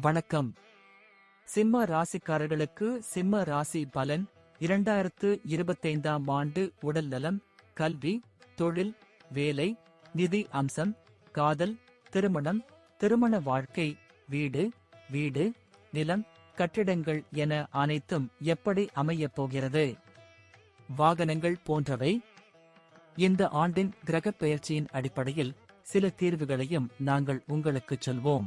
வணக்கம். சிம்ம ராசிக்காரர்களுக்கு சிம்ம ராசி பலன் இரண்டாயிரத்து இருபத்தைந்தாம் ஆண்டு உடல் நலம் கல்வி தொழில் வேலை நிதி அம்சம் காதல் திருமணம் திருமண வாழ்க்கை வீடு வீடு நிலம் கட்டிடங்கள் என அனைத்தும் எப்படி அமையப் போகிறது? வாகனங்கள் போன்றவை. இந்த ஆண்டின் கிரகப் பெயர்ச்சியின் அடிப்படையில் சில தீர்வுகளையும் நாங்கள் உங்களுக்குச் சொல்வோம்.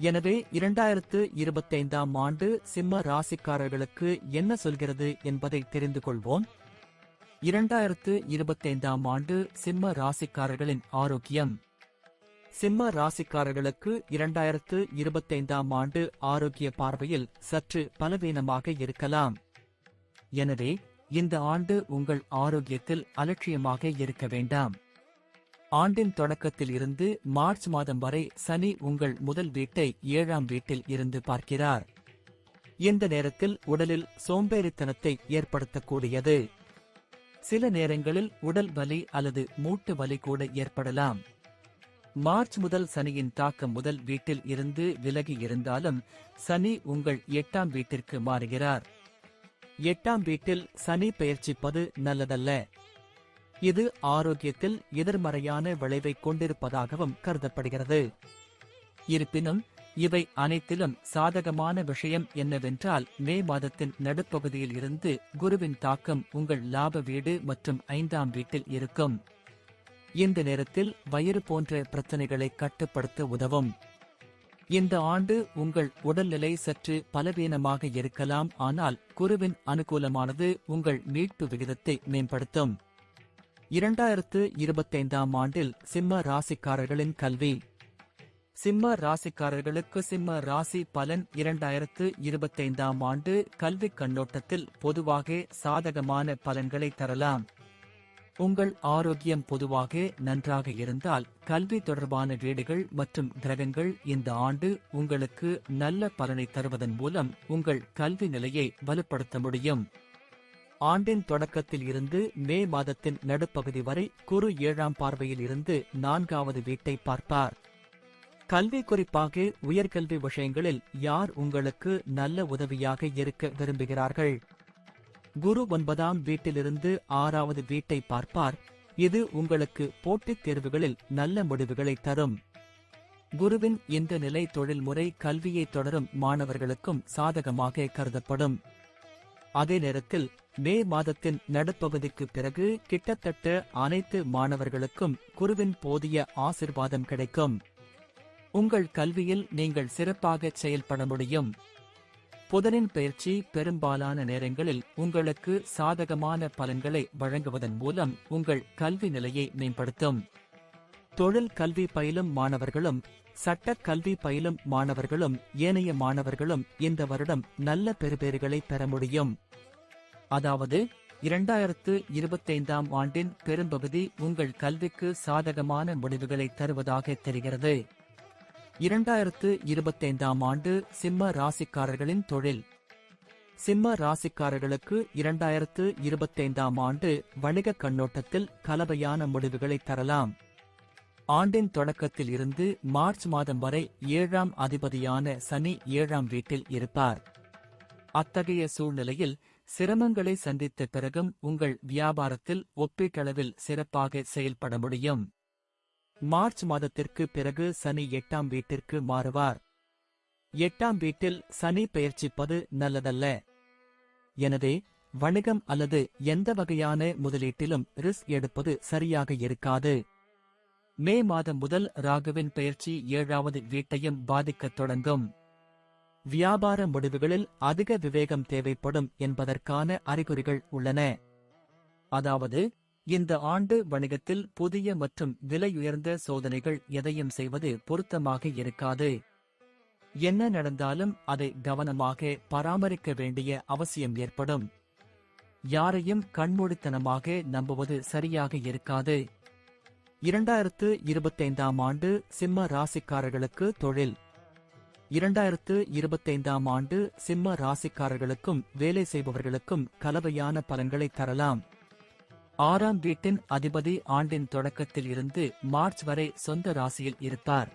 எனவே இரண்டாயிரத்து இருபத்தைந்தாம் ஆண்டு சிம்ம ராசிக்காரர்களுக்கு என்ன சொல்கிறது என்பதை தெரிந்து கொள்வோம். இரண்டாயிரத்து இருபத்தைந்தாம் ஆண்டு சிம்ம ராசிக்காரர்களின் ஆரோக்கியம். சிம்ம ராசிக்காரர்களுக்கு இரண்டாயிரத்து இருபத்தைந்தாம் ஆண்டு ஆரோக்கிய பார்வையில் சற்று பலவீனமாக இருக்கலாம். எனவே இந்த ஆண்டு உங்கள் ஆரோக்கியத்தில் அலட்சியமாக இருக்க வேண்டாம். ஆண்டின் தொடக்கத்தில் இருந்து மார்ச் மாதம் வரை சனி உங்கள் முதல் வீட்டை ஏழாம் வீட்டில் இருந்து பார்க்கிறார். இந்த நேரத்தில் உடலில் சோம்பேறித்தனத்தை ஏற்படுத்தக்கூடியது. சில நேரங்களில் உடல் வலி அல்லது மூட்டு வலி கூட ஏற்படலாம். மார்ச் முதல் சனியின் தாக்கம் முதல் வீட்டில் இருந்து விலகி இருந்தாலும் சனி உங்கள் எட்டாம் வீட்டிற்கு மாறுகிறார். எட்டாம் வீட்டில் சனி பெயர்ச்சிப்பது நல்லதல்ல. இது ஆரோக்கியத்தில் எதிர்மறையான விளைவை கொண்டிருப்பதாகவும் கருதப்படுகிறது. இருப்பினும் இவை அனைத்திலும் சாதகமான விஷயம் என்னவென்றால் மே மாதத்தின் நடுப்பகுதியில் இருந்து குருவின் தாக்கம் உங்கள் லாப வீடு மற்றும் ஐந்தாம் வீட்டில் இருக்கும். இந்த நேரத்தில் வயிறு போன்ற பிரச்சனைகளை கட்டுப்படுத்த உதவும். இந்த ஆண்டு உங்கள் உடல்நிலை சற்று பலவீனமாக இருக்கலாம் ஆனால் குருவின் அனுகூலமானது உங்கள் மீட்பு விகிதத்தை மேம்படுத்தும். இரண்டாயிரத்து இருபத்தைந்தாம் ஆண்டில் சிம்ம ராசிக்காரர்களின் கல்வி. சிம்ம ராசிக்காரர்களுக்கு சிம்ம ராசி பலன் இரண்டாயிரத்து இருபத்தைந்தாம் ஆண்டு கல்வி கண்ணோட்டத்தில் பொதுவாக சாதகமான பலன்களை தரலாம். உங்கள் ஆரோக்கியம் பொதுவாக நன்றாக இருந்தால் கல்வி தொடர்பான வீடுகள் மற்றும் கிரகங்கள் இந்த ஆண்டு உங்களுக்கு நல்ல பலனை தருவதன் மூலம் உங்கள் கல்வி நிலையை வலுப்படுத்த முடியும். ஆண்டின் தொடக்கத்தில் இருந்து மே மாதத்தின் நடுப்பகுதி வரை குரு ஏழாம் பார்வையில் இருந்து நான்காவது வீட்டை பார்ப்பார். கல்வி குறிப்பாக உயர்கல்வி விஷயங்களில் யார் உங்களுக்கு நல்ல உதவியாக இருக்க விரும்புகிறார்கள்? குரு ஒன்பதாம் வீட்டிலிருந்து ஆறாவது வீட்டை பார்ப்பார். இது உங்களுக்கு போட்டித் தேர்வுகளில் நல்ல முடிவுகளை தரும். குருவின் இந்த நிலை தொழில்முறை கல்வியை தொடரும் மாணவர்களுக்கும் சாதகமாக கருதப்படும். அதே நேரத்தில் மே மாதத்தின் நடுப்பகுதிக்கு பிறகு கிட்டத்தட்ட அனைத்து மாணவர்களுக்கும் குருவின் போதிய ஆசிர்வாதம் கிடைக்கும். உங்கள் கல்வியில் நீங்கள் சிறப்பாக செயல்பட முடியும். புதனின் பயிற்சி பெரும்பாலான நேரங்களில் உங்களுக்கு சாதகமான பலன்களை வழங்குவதன் மூலம் உங்கள் கல்வி நிலையை மேம்படுத்தும். தொழில் கல்வி பயிலும் மாணவர்களும் சட்ட கல்வி பயிலும் மாணவர்களும் ஏனைய மாணவர்களும் இந்த வருடம் நல்ல பெறுபேறுகளை பெற முடியும். அதாவது இரண்டாயிரத்து இருபத்தைந்தாம் ஆண்டின் பெரும்பகுதி உங்கள் கல்விக்கு சாதகமான முடிவுகளை தருவதாக தெரிகிறது. இரண்டாயிரத்து இருபத்தைந்தாம் ஆண்டு சிம்ம ராசிக்காரர்களின் தொழில். சிம்ம ராசிக்காரர்களுக்கு இரண்டாயிரத்து இருபத்தைந்தாம் ஆண்டு வணிக கண்ணோட்டத்தில் கலவையான முடிவுகளை தரலாம். ஆண்டின் தொடக்கத்தில் இருந்து மார்ச் மாதம் வரை ஏழாம் அதிபதியான சனி ஏழாம் வீட்டில் இருப்பார். அத்தகைய சூழ்நிலையில் சிரமங்களை சந்தித்த பிறகும் உங்கள் வியாபாரத்தில் ஒப்பீட்டளவில் சிறப்பாக செயல்பட முடியும். மார்ச் மாதத்திற்கு பிறகு சனி எட்டாம் வீட்டிற்கு மாறுவார். எட்டாம் வீட்டில் சனி பெயர்ச்சிப்பது நல்லதல்ல. எனவே வணிகம் அல்லது எந்த வகையான முதலீட்டிலும் ரிஸ்க் எடுப்பது சரியாக இருக்காது. மே மாதம் முதல் ராகுவின் பெயர்ச்சி ஏழாவது வீட்டையும் பாதிக்கத் தொடங்கும். வியாபார முடிவுகளில் அதிக விவேகம் தேவைப்படும் என்பதற்கான அறிகுறிகள் உள்ளன. அதாவது இந்த ஆண்டு வணிகத்தில் புதிய மற்றும் விலையுயர்ந்த சோதனைகள் எதையும் செய்வது பொருத்தமாக இருக்காது. என்ன நடந்தாலும் அதை கவனமாக பராமரிக்க வேண்டிய அவசியம் ஏற்படும். யாரையும் கண்மூடித்தனமாக நம்புவது சரியாக இருக்காது. இரண்டாயிரத்து இருபத்தைந்தாம் ஆண்டு சிம்ம ராசிக்காரர்களுக்கு தொழில் இரண்டாயிரத்து இருபத்தைந்தாம் ஆண்டு சிம்ம ராசிக்காரர்களுக்கும் வேலை செய்பவர்களுக்கும் கலவையான பலன்களை தரலாம். ஆறாம் வீட்டின் அதிபதி ஆண்டின் தொடக்கத்தில் இருந்து மார்ச் வரை சொந்த ராசியில் இருப்பார்.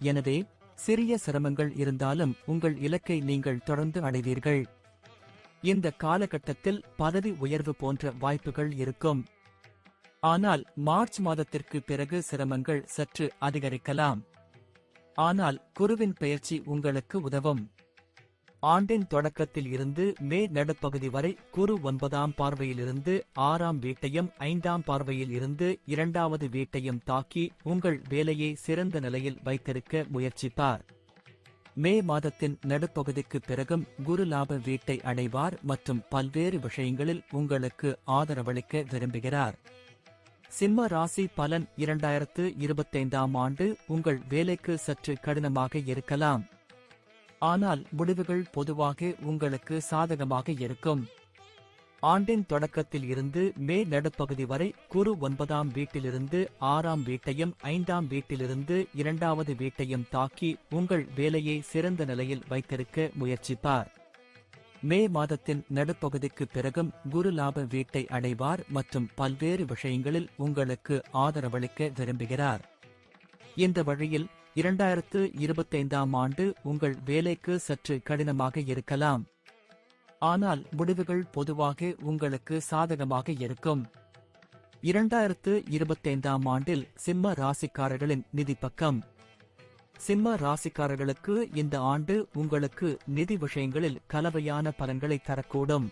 எனவே சிறிய சிரமங்கள் இருந்தாலும் உங்கள் இலக்கை நீங்கள் தொடர்ந்து அடைவீர்கள். இந்த காலகட்டத்தில் பதவி உயர்வு போன்ற வாய்ப்புகள் இருக்கும். ஆனால் மார்ச் மாதத்திற்கு பிறகு சிரமங்கள் சற்று அதிகரிக்கலாம். ஆனால் குருவின் பெயர்ச்சி உங்களுக்கு உதவும். ஆண்டின் தொடக்கத்தில் இருந்து மே நடுப்பகுதி வரை குரு ஒன்பதாம் பார்வையிலிருந்து ஆறாம் வீட்டையும் ஐந்தாம் பார்வையில் இருந்து இரண்டாவது வீட்டையும் தாக்கி உங்கள் வேலையை சிறந்த நிலையில் வைத்திருக்க முயற்சிப்பார் மே மாதத்தின் நடுப்பகுதிக்கு பிறகும் குரு லாப வீட்டை அடைவார் மற்றும் பல்வேறு விஷயங்களில் உங்களுக்கு ஆதரவளிக்க விரும்புகிறார். சிம்ம ராசி பலன் இரண்டாயிரத்து இருபத்தைந்தாம் ஆண்டு உங்கள் வேலைக்கு சற்று கடினமாக இருக்கலாம். ஆனால் முடிவுகள் பொதுவாக உங்களுக்கு சாதகமாக இருக்கும். ஆண்டின் தொடக்கத்தில் இருந்து மே நடுப்பகுதி வரை குரு ஒன்பதாம் வீட்டிலிருந்து ஆறாம் வீட்டையும் ஐந்தாம் வீட்டிலிருந்து இரண்டாவது வீட்டையும் தாக்கி உங்கள் வேலையை சிறந்த நிலையில் வைத்திருக்க முயற்சிப்பார். மே மாதத்தின் நடுப்பகுதிக்கு பிறகும் குரு லாப வீட்டை அடைவார் மற்றும் பல்வேறு விஷயங்களில் உங்களுக்கு ஆதரவளிக்க விரும்புகிறார். இந்த வழியில் இரண்டாயிரத்து இருபத்தைந்தாம் ஆண்டு உங்கள் வேலைக்கு சற்று கடினமாக இருக்கலாம். ஆனால் முடிவுகள் பொதுவாக உங்களுக்கு சாதகமாக இருக்கும். இரண்டாயிரத்து இருபத்தைந்தாம் ஆண்டில் சிம்ம ராசிக்காரர்களின் நிதி பக்கம். சிம்ம ராசிக்காரர்களுக்கு இந்த ஆண்டு உங்களுக்கு நிதி விஷயங்களில் கலவையான பலன்களை தரக்கூடும்.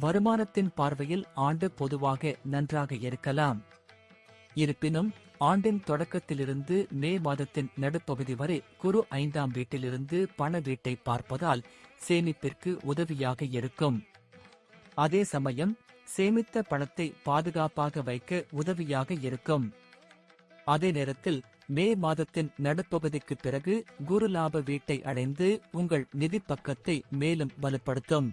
வருமானத்தின் பார்வையில் ஆண்டு பொதுவாக நன்றாக இருக்கலாம். இருப்பினும் ஆண்டின் தொடக்கத்திலிருந்து மே மாதத்தின் நடுப்பகுதி வரை குரு ஐந்தாம் வீட்டிலிருந்து பண வீட்டை பார்ப்பதால் சேமிப்பிற்கு உதவியாக இருக்கும். அதே சமயம் சேமித்த பணத்தை பாதுகாப்பாக வைக்க உதவியாக இருக்கும். அதே நேரத்தில் மே மாதத்தின் நடுப்பகுதிக்கு பிறகு குரு லாப வீட்டை அடைந்து உங்கள் நிதி பக்கத்தை மேலும் வலுப்படுத்தும்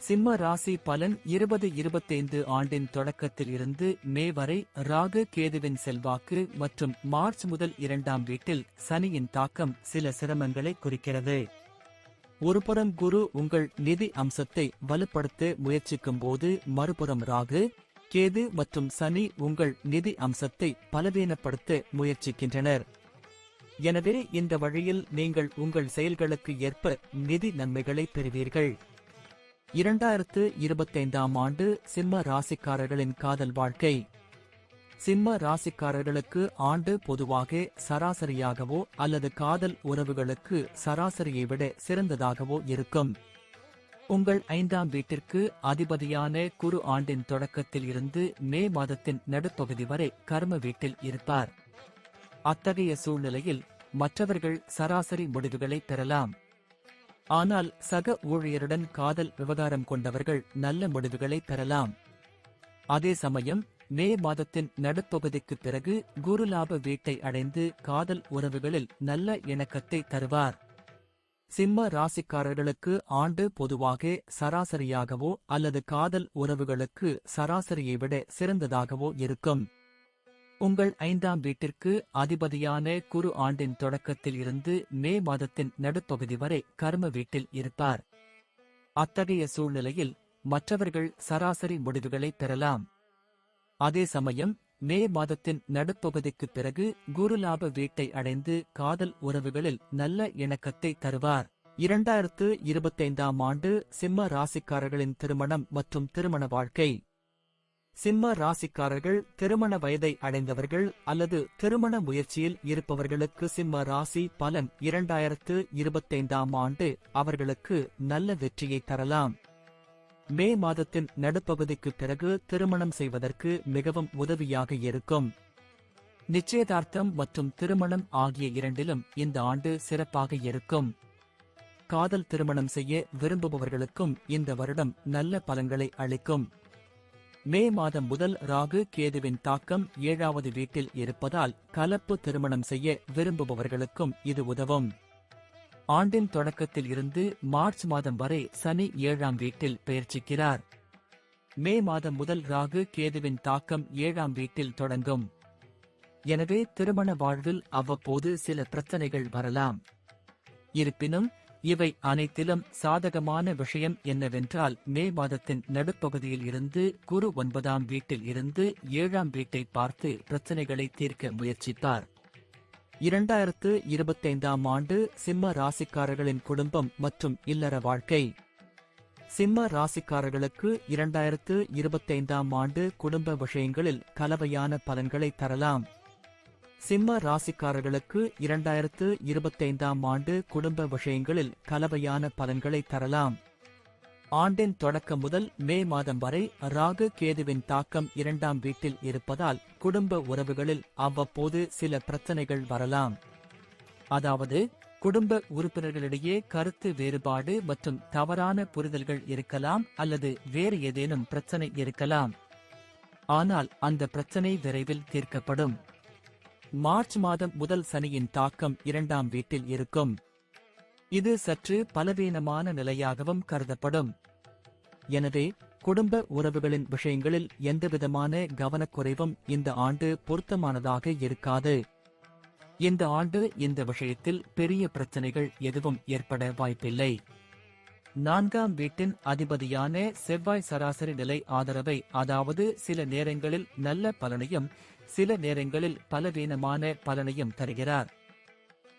சிம்ம ராசி பலன் இருபது இருபத்தைந்து ஆண்டின் தொடக்கத்தில் இருந்து மே வரை ராகு கேதுவின் செல்வாக்கு மற்றும் மார்ச் முதல் இரண்டாம் வீட்டில் சனியின் தாக்கம் சில சிரமங்களை குறிக்கிறது. ஒருபுறம் குரு உங்கள் நிதி அம்சத்தை வலுப்படுத்த முயற்சிக்கும் போது மறுபுறம் ராகு கேது மற்றும் சனி உங்கள் நிதி அம்சத்தை பலவீனப்படுத்த முயற்சிக்கின்றனர். எனவே இந்த வழியில் நீங்கள் உங்கள் செயல்களுக்கு ஏற்ப நிதி நன்மைகளை பெறுவீர்கள். இரண்டாயிரத்து இருபத்தைந்தாம் ஆண்டு சிம்ம ராசிக்காரர்களின் காதல் வாழ்க்கை. சிம்ம ராசிக்காரர்களுக்கு ஆண்டு பொதுவாக சராசரியாகவோ அல்லது காதல் உறவுகளுக்கு சராசரியை விட சிறந்ததாகவோ இருக்கும். உங்கள் ஐந்தாம் வீட்டிற்கு அதிபதியான குரு ஆண்டின் தொடக்கத்தில் இருந்து மே மாதத்தின் நடுப்பகுதி வரை கர்ம வீட்டில் இருப்பார். அத்தகைய சூழ்நிலையில் மற்றவர்கள் சராசரி முடிவுகளை பெறலாம். ஆனால் சக ஊழியருடன் காதல் விவகாரம் கொண்டவர்கள் நல்ல முடிவுகளை பெறலாம். அதே சமயம் மே மாதத்தின் நடுப்பகுதிக்கு பிறகு குருலாப வீட்டை அடைந்து காதல் உறவுகளில் நல்ல இணக்கத்தை தருவார். சிம்ம ராசிக்காரர்களுக்கு ஆண்டு பொதுவாக சராசரியாகவோ அல்லது காதல் உறவுகளுக்கு சராசரியை விட சிறந்ததாகவோ இருக்கும். உங்கள் ஐந்தாம் வீட்டிற்கு அதிபதியான குரு ஆண்டின் தொடக்கத்தில் இருந்து மே மாதத்தின் நடுப்பகுதி வரை கர்ம வீட்டில் இருப்பார். அத்தகைய சூழ்நிலையில் மற்றவர்கள் சராசரி முடிவுகளை பெறலாம். அதே சமயம் மே மாதத்தின் நடுப்பகுதிக்கு பிறகு குருலாப வீட்டை அடைந்து காதல் உறவுகளில் நல்ல இணக்கத்தை தருவார். இரண்டாயிரத்து இருபத்தைந்தாம் ஆண்டு சிம்ம ராசிக்காரர்களின் திருமணம் மற்றும் திருமண வாழ்க்கை. சிம்ம ராசிக்காரர்கள் திருமண வயதை அடைந்தவர்கள் அல்லது திருமண முயற்சியில் இருப்பவர்களுக்கு சிம்ம ராசி பலன் இரண்டாயிரத்து இருபத்தைந்தாம் ஆண்டு அவர்களுக்கு நல்ல வெற்றியை தரலாம். மே மாதத்தின் நடுப்பகுதிக்கு பிறகு திருமணம் செய்வதற்கு மிகவும் உதவியாக இருக்கும். நிச்சயதார்த்தம் மற்றும் திருமணம் ஆகிய இரண்டிலும் இந்த ஆண்டு சிறப்பாக இருக்கும். காதல் திருமணம் செய்ய விரும்புபவர்களுக்கும் இந்த வருடம் நல்ல பலன்களை அளிக்கும். மே மாதம் முதல் ராகு கேதுவின் தாக்கம் ஏழாவது வீட்டில் இருப்பதால் கலப்பு திருமணம் செய்ய விரும்புபவர்களுக்கும் இது உதவும். ஆண்டின் தொடக்கத்தில் இருந்து மார்ச் மாதம் வரை சனி ஏழாம் வீட்டில் பெயர்ச்சிக்கிறார் மே மாதம் முதல் ராகு கேதுவின் தாக்கம் ஏழாம் வீட்டில் தொடங்கும். எனவே திருமண வாழ்வில் அவ்வப்போது சில பிரச்சனைகள் வரலாம். இருப்பினும் இவை அனைத்திலும் சாதகமான விஷயம் என்னவென்றால் மே மாதத்தின் நடுப்பகுதியில் இருந்து குரு ஒன்பதாம் வீட்டில் இருந்து ஏழாம் வீட்டை பார்த்து பிரச்சனைகளை தீர்க்க முயற்சித்தார் இரண்டாயிரத்து இருபத்தைந்தாம் ஆண்டு சிம்ம ராசிக்காரர்களின் குடும்பம் மற்றும் இல்லற வாழ்க்கை. சிம்ம ராசிக்காரர்களுக்கு இரண்டாயிரத்து இருபத்தைந்தாம் ஆண்டு குடும்ப விஷயங்களில் கலவையான பலன்களை தரலாம். சிம்ம ராசிக்காரர்களுக்கு இரண்டாயிரத்து இருபத்தைந்தாம் ஆண்டு குடும்ப விஷயங்களில் கலவையான பலன்களை தரலாம். ஆண்டின் தொடக்கம் முதல் மே மாதம் வரை ராகு கேதுவின் தாக்கம் இரண்டாம் வீட்டில் இருப்பதால் குடும்ப உறவுகளில் அவ்வப்போது சில பிரச்சனைகள் வரலாம். அதாவது குடும்ப உறுப்பினர்களிடையே கருத்து வேறுபாடு மற்றும் தவறான புரிதல்கள் இருக்கலாம் அல்லது வேறு ஏதேனும் பிரச்சனை இருக்கலாம். ஆனால் அந்த பிரச்சனை விரைவில் தீர்க்கப்படும். மார்ச் மாதம் முதல் சனியின் தாக்கம் இரண்டாம் வீட்டில் இருக்கும். இது சற்று பலவீனமான நிலையாகவும் கருதப்படும். எனவே குடும்ப உறவுகளின் விஷயங்களில் எந்தவிதமான கவனக்குறைவும் இந்த ஆண்டு பொருத்தமானதாக இருக்காது. இந்த ஆண்டு இந்த விஷயத்தில் பெரிய பிரச்சனைகள் எதுவும் ஏற்பட வாய்ப்பில்லை. நான்காம் வீட்டின் அதிபதியான செவ்வாய் சராசரி நிலை ஆதரவை அதாவது சில நேரங்களில் நல்ல பலனையும் சில நேரங்களில் பலவீனமான பலனையும் தருகிறார்.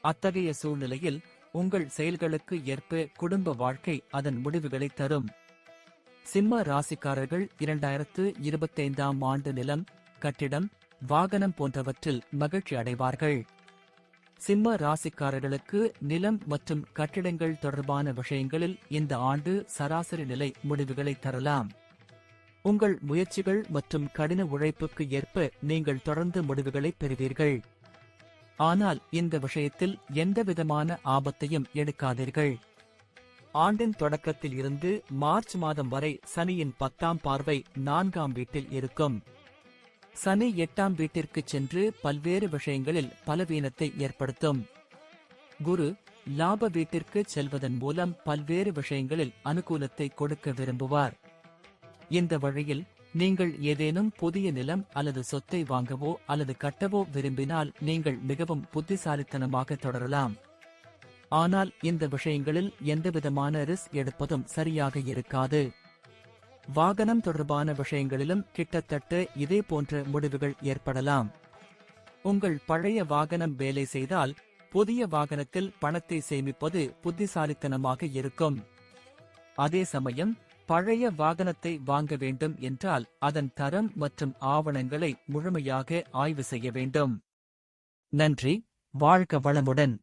அத்தகைய சூழ்நிலையில் உங்கள் செயல்களுக்கு ஏற்ப குடும்ப வாழ்க்கை அதன் முடிவுகளை தரும். சிம்ம ராசிக்காரர்கள் இரண்டாயிரத்து இருபத்தைந்தாம் ஆண்டு நிலம் கட்டிடம் வாகனம் போன்றவற்றில் மகிழ்ச்சி அடைவார்கள். சிம்ம ராசிக்காரர்களுக்கு நிலம் மற்றும் கட்டிடங்கள் தொடர்பான விஷயங்களில் இந்த ஆண்டு சராசரி நிலை முடிவுகளை தரலாம். உங்கள் முயற்சிகள் மற்றும் கடின உழைப்புக்கு ஏற்ப நீங்கள் தொடர்ந்து முடிவுகளை பெறுவீர்கள். ஆனால் இந்த விஷயத்தில் எந்தவிதமான ஆபத்தையும் எடுக்காதீர்கள். ஆண்டின் தொடக்கத்தில் இருந்து மார்ச் மாதம் வரை சனியின் பத்தாம் பார்வை நான்காம் வீட்டில் இருக்கும். சனி எட்டாம் வீட்டிற்கு சென்று பல்வேறு விஷயங்களில் பலவீனத்தை ஏற்படுத்தும். குரு லாப வீட்டிற்கு செல்வதன் மூலம் பல்வேறு விஷயங்களில் அனுகூலத்தை கொடுக்க விரும்புவார். இந்த வழியில் நீங்கள் ஏதேனும் புதிய நிலம் அல்லது சொத்தை வாங்கவோ அல்லது கட்டவோ விரும்பினால் நீங்கள் மிகவும் புத்திசாலித்தனமாக தொடரலாம். ஆனால் இந்த விஷயங்களில் எந்தவிதமான ரிஸ்க் எடுப்பதும் சரியாக இருக்காது. வாகனம் தொடர்பான விஷயங்களிலும் கிட்டத்தட்ட இதே போன்ற முடிவுகள் ஏற்படலாம். உங்கள் பழைய வாகனம் வேலை செய்தால் புதிய வாகனத்தில் பணத்தை சேமிப்பது புத்திசாலித்தனமாக இருக்கும். அதே சமயம் பழைய வாகனத்தை வாங்க வேண்டும் என்றால் அதன் தரம் மற்றும் ஆவணங்களை முழுமையாக ஆய்வு செய்ய வேண்டும். நன்றி. வாழ்க வளமுடன்.